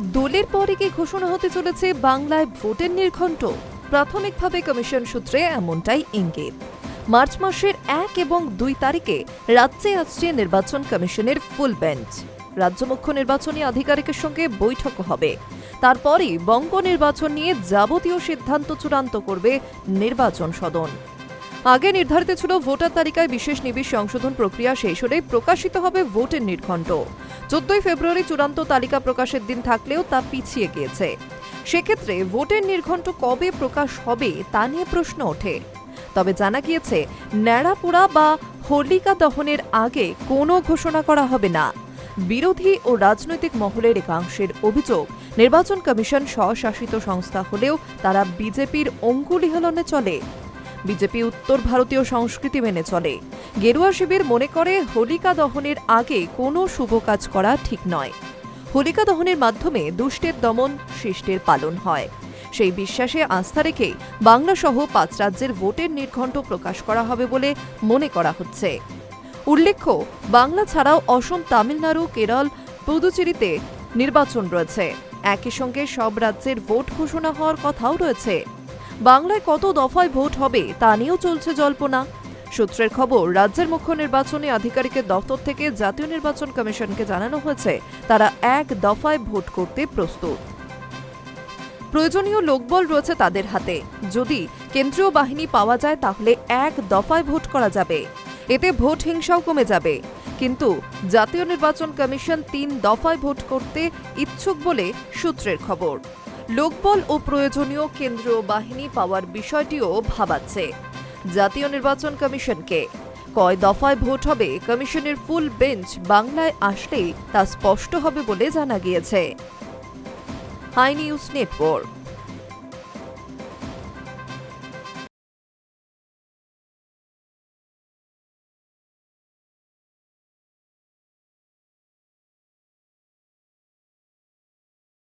দোলের পরে কি ঘোষণা হতে চলেছে? বাংলায় ভোটের নির্ঘণ্ট। প্রাথমিকভাবে কমিশন সূত্রে এমনটাই ইঙ্গিত। মার্চ মাসের এক এবং দুই তারিখে রাজ্যে আসছে নির্বাচন কমিশনের ফুল বেঞ্চ। রাজ্য মুখ্য নির্বাচনী আধিকারিকের সঙ্গে বৈঠক হবে। তারপরই বঙ্গ নির্বাচন নিয়ে যাবতীয় সিদ্ধান্ত চূড়ান্ত করবে নির্বাচন সদন। আগে নির্ধারিত ছিল ভোটার তালিকায় বিশেষ নিবিশ সংশোধন প্রক্রিয়া শেষ হলে প্রকাশিত হবে ভোটের নির্ঘণ্ট। চোদ্দই ফেব্রুয়ারি চূড়ান্ত তালিকা প্রকাশের দিন থাকলেও তা পিছিয়ে গিয়েছে। সেক্ষেত্রে ভোটের নির্ঘণ্ট কবে প্রকাশ হবে তা নিয়ে প্রশ্ন ওঠে। তবে জানা গিয়েছে, ন্যাড়াপোড়া বা হোলিকা দহনের আগে কোনো ঘোষণা করা হবে না। বিরোধী ও রাজনৈতিক মহলের একাংশের অভিযোগ, নির্বাচন কমিশন স্বশাসিত সংস্থা হলেও তারা বিজেপির অঙ্গুলি হেলনে চলে। বিজেপি উত্তর ভারতীয় সংস্কৃতি মেনে চলে। গেরুয়া শিবির মনে করে হোলিকা দহনের আগে কোনো শুভ কাজ করা ঠিক নয়। হোলিকা দহনের মাধ্যমে দুষ্টের দমন শিষ্টের পালন হয়। সেই বিশ্বাসে আস্থা রেখে বাংলা সহ পাঁচ রাজ্যের ভোটের নির্ঘণ্ট প্রকাশ করা হবে বলে মনে করা হচ্ছে। উল্লেখ্য, বাংলা ছাড়াও অসম, তামিলনাড়ু, কেরল, পুদুচেরিতে নির্বাচন রয়েছে। একই সঙ্গে সব রাজ্যের ভোট ঘোষণা হওয়ার কথাও রয়েছে। বাংলায় কত দফায় ভোট হবে তা নিয়েও চলছে জল্পনা। সূত্রের খবর, রাজ্যের মুখ্য নির্বাচনী আধিকারিকের দপ্তর থেকে জাতীয় নির্বাচন কমিশনকে জানানো হয়েছে, তারা এক দফায় ভোট করতে প্রস্তুত। প্রয়োজনীয় লোকবল রয়েছে তাদের হাতে। যদি কেন্দ্রীয় বাহিনী পাওয়া যায়, তাহলে এক দফায় ভোট করা যাবে। এতে ভোট হিংসাও কমে যাবে। কিন্তু জাতীয় নির্বাচন কমিশন তিন দফায় ভোট করতে ইচ্ছুক বলে সূত্রের খবর। লোকবল ও প্রয়োজনীয় কেন্দ্রীয় বাহিনী পাওয়ার বিষয়টিও ভাবাচ্ছে। জাতীয় নির্বাচন কমিশনকে কয় দফায় ভোট হবে কমিশনের ফুল বেঞ্চ বাংলায় আসলেই তা স্পষ্ট হবে বলে জানা গিয়েছে। High News Network.